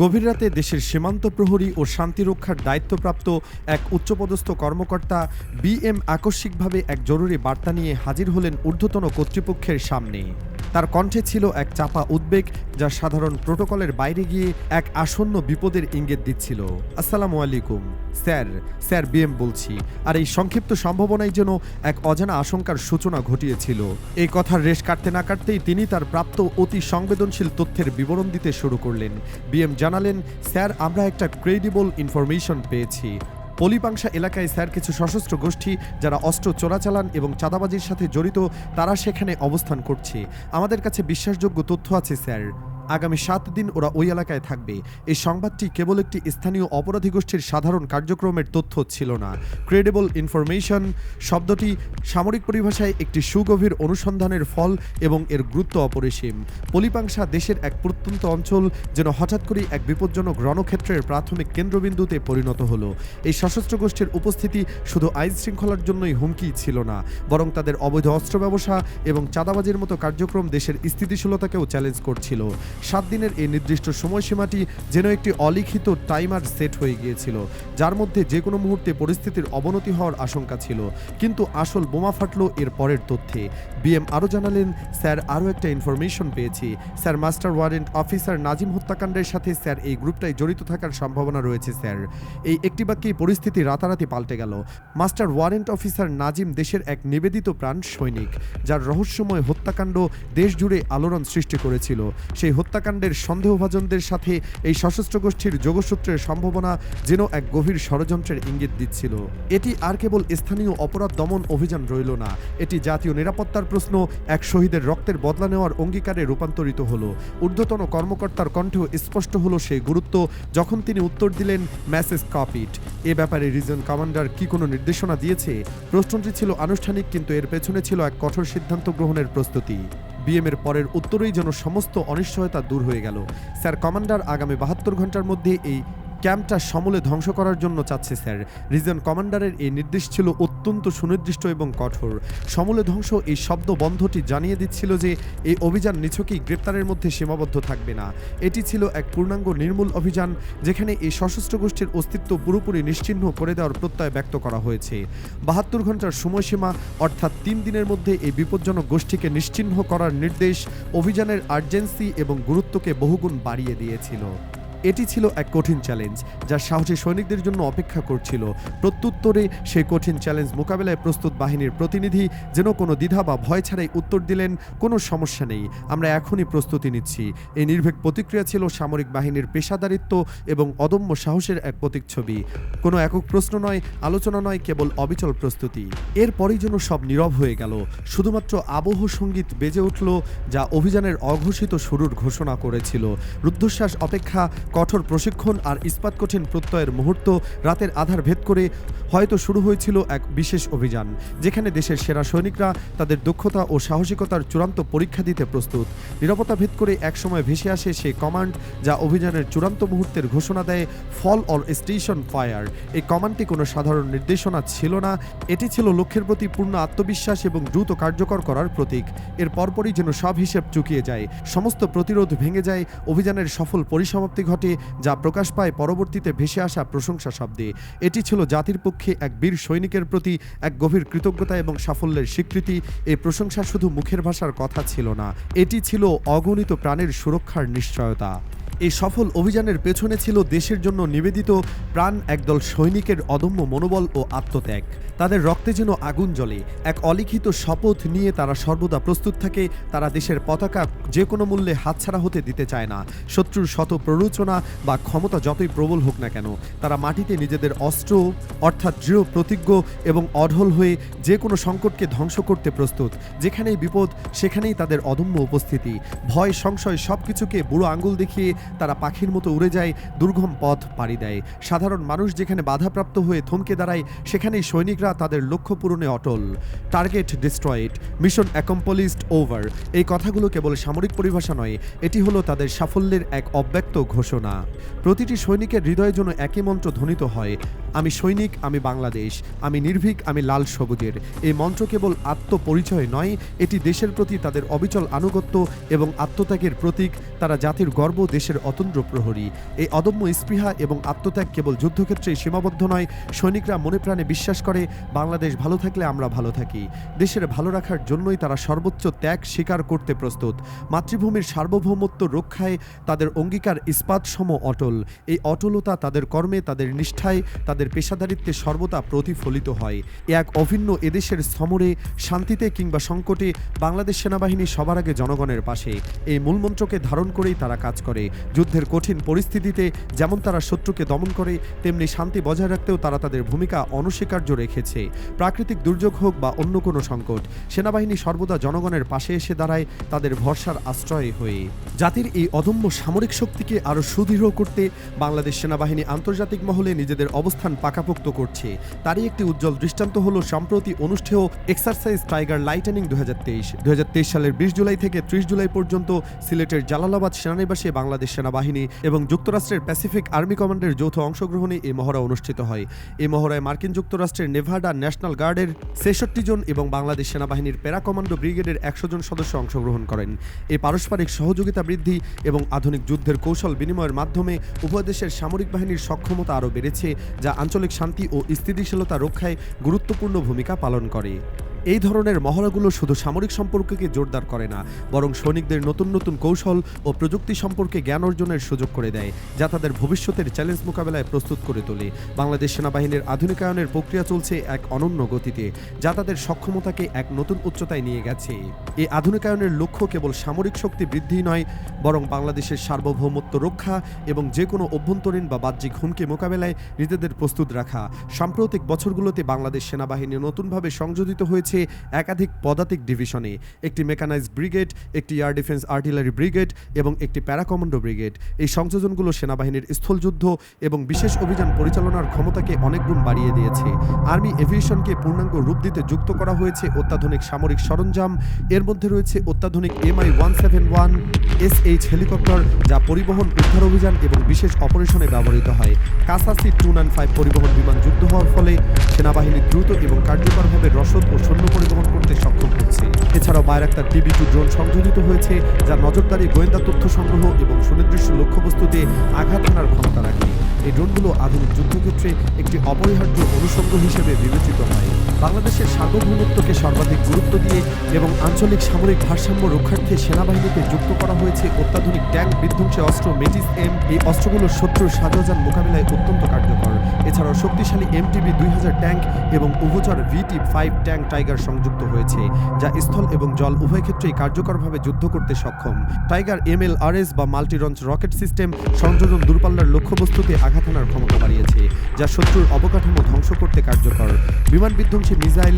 গভীর রাতে দেশের সীমান্ত প্রহরী ও শান্তিরক্ষার দায়িত্বপ্রাপ্ত এক উচ্চপদস্থ কর্মকর্তা বিএম আকস্মিকভাবে এক জরুরি বার্তা নিয়ে হাজির হলেন ঊর্ধ্বতন কর্তৃপক্ষের সামনে। তার কণ্ঠে ছিল এক চাপা উদ্বেগ যা সাধারণ প্রোটোকলের বাইরে গিয়ে এক আসন্ন বিপদের ইঙ্গিত দিচ্ছিল। আসসালামু আলাইকুম। স্যার স্যার বিএম বলছি। আর এই সংক্ষিপ্ত সম্ভাবনাই যেন এক অজানা আশঙ্কার সূচনা ঘটিয়েছিল। এই কথার রেশ কাটতে না কাটতেই তিনি তার প্রাপ্ত অতি সংবেদনশীল তথ্যের বিবরণ দিতে শুরু করলেন। বিএম জানালেন, স্যার, আমরা একটা ক্রেডিবল ইনফরমেশন পেয়েছি। পলিপাংশা এলাকায় স্যার কিছু সশস্ত্র গোষ্ঠী যারা অস্ত্র চোরাচালান এবং চাঁদাবাজির সাথে জড়িত, তারা সেখানে অবস্থান করছে। আমাদের কাছে বিশ্বাসযোগ্য তথ্য আছে, স্যার। আগামী সাত দিন ওরা ওই এলাকায় থাকবে। এই সংবাদটি কেবল একটি স্থানীয় অপরাধী গোষ্ঠীর সাধারণ কার্যক্রমের তথ্য ছিল না। ক্রেডেবল ইনফরমেশন শব্দটি সামরিক পরিভাষায় একটি সুগভীর অনুসন্ধানের ফল এবং এর গুরুত্ব অপরিসীম। পলিপাংশা দেশের এক প্রত্যন্ত অঞ্চল যেন হঠাৎ করেই এক বিপজ্জনক রণক্ষেত্রের প্রাথমিক কেন্দ্রবিন্দুতে পরিণত হলো। এই সশস্ত্র গোষ্ঠীর উপস্থিতি শুধু আইন শৃঙ্খলার জন্যই হুমকি ছিল না, বরং তাদের অবৈধ অস্ত্র ব্যবসা এবং চাঁদাবাজির মতো কার্যক্রম দেশের স্থিতিশীলতাকেও চ্যালেঞ্জ করছিল। সাত দিনের এই নির্দিষ্ট সময়সীমাটি যেন একটি অলিখিত টাইমার সেট হয়ে গিয়েছিল, যার মধ্যে যে কোনো মুহূর্তে পরিস্থিতির অবনতি হওয়ার আশঙ্কা ছিল। কিন্তু আসল বোমা ফাটল এর পরের তথ্যে। বিএম আরও জানালেন, স্যার, আরও একটা ইনফরমেশন পেয়েছি। Sir master warrant officer Nazim হত্যাকাণ্ডের সাথে স্যার এই গ্রুপটাই জড়িত থাকার সম্ভাবনা রয়েছে, স্যার। এই একটি বাক্যেই পরিস্থিতি রাতারাতি পাল্টে গেল। মাস্টার ওয়ারেন্ট অফিসার নাজিম দেশের এক নিবেদিত প্রাণ সৈনিক, যার রহস্যময় হত্যাকাণ্ড দেশ জুড়ে আলোড়ন সৃষ্টি করেছিল। সেই হত্যাকাণ্ডের সন্দেহভাজনদের সাথে এই সশস্ত্র গোষ্ঠীর যোগসূত্রের সম্ভাবনা যেন এক গভীর ষড়যন্ত্রের ইঙ্গিত দিচ্ছিল। এটি আর কেবল স্থানীয় অপরাধ দমন অভিযান রইল না। এটি জাতীয় নিরাপত্তার প্রশ্ন, এক শহীদের রক্তের বদলা নেওয়ার অঙ্গীকারে রূপান্তরিত হলো। ঊর্ধ্বতন কর্মকর্তার কণ্ঠেও স্পষ্ট হলো সেই গুরুত্ব, যখন তিনি উত্তর দিলেন ম্যাসেজ কপিট এ ব্যাপারে রিজন কমান্ডার কি কোনো নির্দেশনা দিয়েছে? প্রশ্নটি ছিল আনুষ্ঠানিক, কিন্তু এর পেছনে ছিল এক কঠোর সিদ্ধান্ত গ্রহণের প্রস্তুতি। বিএম এর পরের উত্তরেই যেন সমস্ত অনিশ্চয়তা দূর হয়ে গেল। স্যার, কমান্ডার আগামী বাহাত্তর ঘণ্টার মধ্যে এই ক্যাম্পটা সমূলে ধ্বংস করার জন্য চাচ্ছে স্যার। রিজন কমান্ডারের এই নির্দেশ ছিল অত্যন্ত সুনির্দিষ্ট এবং কঠোর। সমূলে ধ্বংস এই শব্দ বন্ধটি জানিয়ে দিচ্ছিল যে এই অভিযান নিছকই গ্রেপ্তারের মধ্যে সীমাবদ্ধ থাকবে না। এটি ছিল এক পূর্ণাঙ্গ নির্মূল অভিযান যেখানে এই সশস্ত্র গোষ্ঠীর অস্তিত্ব পুরোপুরি নিশ্চিহ্ন করে দেওয়ার প্রত্যয় ব্যক্ত করা হয়েছে। বাহাত্তর ঘণ্টার সময়সীমা, অর্থাৎ তিন দিনের মধ্যে এই বিপজ্জনক গোষ্ঠীকে নিশ্চিহ্ন করার নির্দেশ অভিযানের আর্জেন্সি এবং গুরুত্বকে বহুগুণ বাড়িয়ে দিয়েছিল। এটি ছিল এক কঠিন চ্যালেঞ্জ যা সাহসী সৈনিকদের জন্য অপেক্ষা করছিল। প্রত্যুত্তরে সেই কঠিন চ্যালেঞ্জ মোকাবেলায় প্রস্তুত বাহিনীর প্রতিনিধি যেন কোনো দ্বিধা বা ভয় ছাড়াই উত্তর দিলেন, কোনো সমস্যা নেই, আমরা এখনই প্রস্তুতি নিচ্ছি। এই নির্ভীক প্রতিক্রিয়া ছিল সামরিক বাহিনীর পেশাদারিত্ব এবং অদম্য সাহসের এক প্রতীকছবি কোনো একক প্রশ্ন নয়, আলোচনা নয়, কেবল অবিচল প্রস্তুতি। এরপরই যেন সব নীরব হয়ে গেল। শুধুমাত্র আবহ সংগীত বেজে উঠল, যা অভিযানের অঘোষিত শুরুর ঘোষণা করেছিল। রুদ্ধশ্বাস অপেক্ষা কঠোর প্রশিক্ষণ আর ইস্পাত কঠিন প্রত্যয়ের মুহূর্ত রাতের আধার ভেদ করে হয়তো শুরু হয়েছিল এক বিশেষ অভিযান, যেখানে দেশের সেরা সৈনিকরা তাদের দক্ষতা ও সাহসিকতার চূড়ান্ত পরীক্ষা দিতে প্রস্তুত। নিরাপত্তা ভেদ করে একসময় ভেসে আসে সেই কমান্ড, যা অভিযানের চূড়ান্ত মুহূর্তের ঘোষণা দেয় ফল অর স্টেশন ফায়ার। এই কমান্ডটি কোনো সাধারণ নির্দেশনা ছিল না, এটি ছিল লক্ষ্যের প্রতি পূর্ণ আত্মবিশ্বাস এবং দ্রুত কার্যকর করার প্রতীক। এর পরপরই যেন সব হিসেব চুকিয়ে যায়, সমস্ত প্রতিরোধ ভেঙে যায়, অভিযানের সফল পরিসমাপ্তি ঘটে যা প্রকাশ পায় পরবর্তীতে ভেসে আসা প্রশংসা শব্দে। এটি ছিল জাতির পক্ষে এক বীর সৈনিকের প্রতি এক গভীর কৃতজ্ঞতা এবং সাফল্যের স্বীকৃতি। এই প্রশংসা শুধু মুখের ভাষার কথা ছিল না, এটি ছিল অগণিত প্রাণের সুরক্ষার নিশ্চয়তা। এই সফল অভিযানের পেছনে ছিল দেশের জন্য নিবেদিত প্রাণ, একদল সৈনিকের অদম্য মনোবল ও আত্মত্যাগ। তাদের রক্তে যেন আগুন জ্বলে। এক অলিখিত শপথ নিয়ে তারা সর্বদা প্রস্তুত থাকে, তারা দেশের পতাকা যে কোনো মূল্যে হাতছাড়া হতে দিতে চায় না। শত্রুর শত প্ররোচনা বা ক্ষমতা যতই প্রবল হোক না কেন, তারা মাটিতে নিজেদের অস্ত্র, অর্থাৎ দৃঢ় প্রতিজ্ঞ এবং অঢল হয়ে যে কোনো সংকটকে ধ্বংস করতে প্রস্তুত। যেখানেই বিপদ, সেখানেই তাদের অদম্য উপস্থিতি। ভয়, সংশয় সব কিছুকে বুড়ো আঙুল দেখিয়ে তারা পাখির মতো উড়ে যায়, দুর্গম পথ পাড়ি দেয়। সাধারণ মানুষ যেখানে বাধাপ্রাপ্ত হয়ে থমকে দাঁড়ায়, সেখানেই সৈনিকরা তাদের লক্ষ্য পূরণে অটল। Target destroyed, mission accomplished over. এই কথাগুলো কেবল সামরিক পরিভাষা নয়, এটি হলো তাদের সাফল্যের এক অব্যক্ত ঘোষণা। প্রতিটি সৈনিকের হৃদয়ের জন্য একই মন্ত্র ধ্বনিত হয়, আমি সৈনিক, আমি বাংলাদেশ, আমি নির্ভীক, আমি লাল সবুজের। এই মন্ত্র কেবল আত্মপরিচয় নয়, এটি দেশের প্রতি তাদের অবিচল আনুগত্য এবং আত্মত্যাগের প্রতীক। তারা জাতির গর্ব দেশের দেশের অতন্দ্র প্রহরী। এই অদম্য স্পৃহা এবং আত্মত্যাগ কেবল যুদ্ধক্ষেত্রেই সীমাবদ্ধ নয়, সৈনিকরা মনে প্রাণে বিশ্বাস করে, বাংলাদেশ ভালো থাকলে আমরা ভালো থাকি। দেশের ভালো রাখার জন্যই তারা সর্বোচ্চ ত্যাগ স্বীকার করতে প্রস্তুত। মাতৃভূমির সার্বভৌমত্ব রক্ষায় তাদের অঙ্গীকার ইস্পাতসম অটল। এই অটলতা তাদের কর্মে, তাদের নিষ্ঠায়, তাদের পেশাদারিত্বে সর্বদা প্রতিফলিত হয়। এ এক অভিন্ন এদেশের সমরে শান্তিতে কিংবা সংকটে বাংলাদেশ সেনাবাহিনী সবার আগে জনগণের পাশে। এই মূলমন্ত্রকে ধারণ করেই তারা কাজ করে। যুদ্ধের কঠিন পরিস্থিতিতে যেমন তারা শত্রুকে দমন করে, তেমনি শান্তি বজায় রাখতেও তারা তাদের ভূমিকা অনস্বীকার্য রেখেছে। প্রাকৃতিক দুর্যোগ হোক বা অন্য কোনো সংকট, সেনাবাহিনী সর্বদা জনগণের পাশে এসে দাঁড়ায়, তাদের ভরসার আশ্রয় হয়ে। জাতির এই অদম্য সামরিক শক্তিকে আরও সুদৃঢ় করতে বাংলাদেশ সেনাবাহিনী আন্তর্জাতিক মহলে নিজেদের অবস্থান পাকাপোক্ত করছে। তারই একটি উজ্জ্বল দৃষ্টান্ত হল সম্প্রতি অনুষ্ঠেয় এক্সারসাইজ টাইগার লাইটেনিং দু হাজার তেইশ সালের বিশ জুলাই থেকে ত্রিশ জুলাই পর্যন্ত সিলেটের জালালাবাদ সেনানিবাসে বাংলাদেশ সেনাবাহিনী এবং যুক্তরাষ্ট্রের প্যাসিফিক আর্মি কমান্ডের যৌথ অংশগ্রহণে এই মহড়া অনুষ্ঠিত হয়। এই মহড়ায় মার্কিন যুক্তরাষ্ট্রের নেভাডা ন্যাশনাল গার্ডের ছেষট্টি জন এবং বাংলাদেশ সেনাবাহিনীর প্যারা কমান্ডো ব্রিগেডের একশো জন সদস্য অংশগ্রহণ করেন। এই পারস্পরিক সহযোগিতা বৃদ্ধি এবং আধুনিক যুদ্ধের কৌশল বিনিময়ের মাধ্যমে উভয় দেশের সামরিক বাহিনীর সক্ষমতা আরও বেড়েছে, যা আঞ্চলিক শান্তি ও স্থিতিশীলতা রক্ষায় গুরুত্বপূর্ণ ভূমিকা পালন করে। এই ধরনের মহড়াগুলো শুধু সামরিক সম্পর্ককে জোরদার করে না, বরং সৈনিকদের নতুন নতুন কৌশল ও প্রযুক্তি সম্পর্কে জ্ঞান অর্জনের সুযোগ করে দেয়, যা তাদের ভবিষ্যতের চ্যালেঞ্জ মোকাবেলায় প্রস্তুত করে তোলে। বাংলাদেশ সেনাবাহিনীর আধুনিকায়নের প্রক্রিয়া চলছে এক অনন্য গতিতে, যা তাদের সক্ষমতাকে এক নতুন উচ্চতায় নিয়ে গেছে। এই আধুনিকায়নের লক্ষ্য কেবল সামরিক শক্তি বৃদ্ধি নয়, বরং বাংলাদেশের সার্বভৌমত্ব রক্ষা এবং যে কোনো অভ্যন্তরীণ বা বাহ্যিক হুমকি মোকাবেলায় নিজেদের প্রস্তুত রাখা। সাম্প্রতিক বছরগুলোতে বাংলাদেশ সেনাবাহিনী নতুনভাবে সংযোজিত হয়েছে একাধিক পদাতিক ডিভিশনে একটি মেকানাইজড ব্রিগেড, একটি এয়ার ডিফেন্স আর্টিলারি ব্রিগেড এবং একটি প্যারাকমান্ডো ব্রিগেড। এই সংযোজনগুলো সেনাবাহিনীর স্থলযুদ্ধ এবং বিশেষ অভিযান পরিচালনার ক্ষমতাকে অনেক গুণ বাড়িয়ে দিয়েছে। আর্মি এভিয়েশনকে পূর্ণাঙ্গ রূপ দিতে যুক্ত করা হয়েছে অত্যাধুনিক সামরিক সরঞ্জাম। এর মধ্যে রয়েছে অত্যাধুনিক MI one seven one S H helicopter যা পরিবহন উদ্ধার অভিযান এবং বিশেষ অপারেশনে ব্যবহৃত হয়। কাসাসি টু নাইন ফাইভ পরিবহন বিমান যুদ্ধ হওয়ার ফলে সেনাবাহিনী দ্রুত এবং কার্যকরভাবে রসদ ও সৈন্য পরিবহন করতে সক্ষম হচ্ছে এছাড়াও বায়রাক্তার টিভি টু ড্রোন সংযোজিত হয়েছে যা নজরদারি গোয়েন্দা তথ্য সংগ্রহ এবং সুনির্দিষ্ট লক্ষ্যবস্তুতে আঘাত হানার ক্ষমতা রাখে। এই ড্রোনগুলো আধুনিক যুদ্ধক্ষেত্রে একটি অপরিহার্য অনুষঙ্গ হিসেবে বিবেচিত হয়। বাংলাদেশের সার্বভৌমত্বকে সর্বাধিক গুরুত্ব দিয়ে এবং আঞ্চলিক সামরিক ভারসাম্য রক্ষার্থে সেনাবাহিনীতে যুক্ত করা হয়েছে অত্যাধুনিক ট্যাঙ্ক, বিধ্বংসী অস্ত্র মেটিস এম, এই অস্ত্রগুলো শত্রুর সাজোযান মোকাবিলায় অত্যন্ত কার্যকর। এছাড়াও শক্তিশালী এমটিবি দুই হাজার ট্যাঙ্ক এবং উভচর ভিটি ফাইভ ট্যাঙ্ক টাইগার সংযুক্ত হয়েছে, যা স্থল এবং জল উভয় ক্ষেত্রেই কার্যকরভাবে যুদ্ধ করতে সক্ষম। Tiger M L R S বা মাল্টি লঞ্চ রকেট সিস্টেম সংযোজন দূরপাল্লার লক্ষ্যবস্তুতে আঘাত হানার ক্ষমতা বাড়িয়েছে, যা শত্রুর অবকাঠামো ধ্বংস করতে কার্যকর। বিমান বিধ্বংসী মিসাইল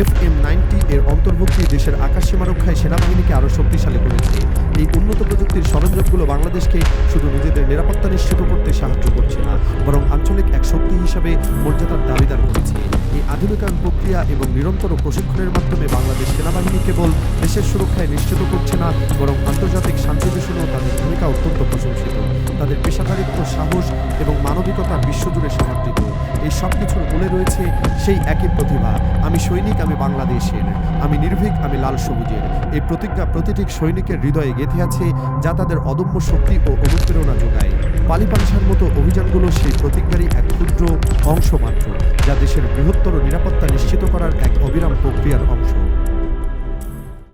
এফ এম নাইনটি এর অন্তর্ভুক্তি দেশের আকাশ রক্ষায় সেনাবাহিনীকে আরও শক্তিশালী করেছে। এই উন্নত প্রযুক্তির সরঞ্জামগুলো বাংলাদেশকে শুধু নিজেদের নিরাপত্তা নিশ্চিত করতে সাহায্য করছে না, বরং আঞ্চলিক এক শক্তি হিসাবে মর্যাদার দাবিদার করেছে। এই আধুনিকায়ন প্রক্রিয়া এবং নিরন্তর প্রশিক্ষণের মাধ্যমে বাংলাদেশ সেনাবাহিনী কেবল দেশের সুরক্ষায় নিশ্চিত করছে না, বরং আন্তর্জাতিক শান্তি দূষণেও তাদের ভূমিকা অত্যন্ত প্রশংসিত। তাদের পেশাদারিত্ব, সাহস এবং মানবিকতা বিশ্বজুড়ে সমর্থিত এই সব কিছুর মূলে রয়েছে সেই একই প্রতিভা। আমি সৈনিক, আমি বাংলাদেশের। আমি নির্ভীক, আমি লাল সবুজের। এই প্রতিজ্ঞা প্রতিটি সৈনিকের হৃদয়ে গেঁথে আছে, যা তাদের অদম্য শক্তি ও অনুপ্রেরণা যোগায়। পালিপাংসার মতো অভিযানগুলো সেই প্রতিজ্ঞারই এক ক্ষুদ্র অংশ মাত্র, যা দেশের বৃহত্তর নিরাপত্তা নিশ্চিত করার এক অবিরাম প্রক্রিয়ার অংশ।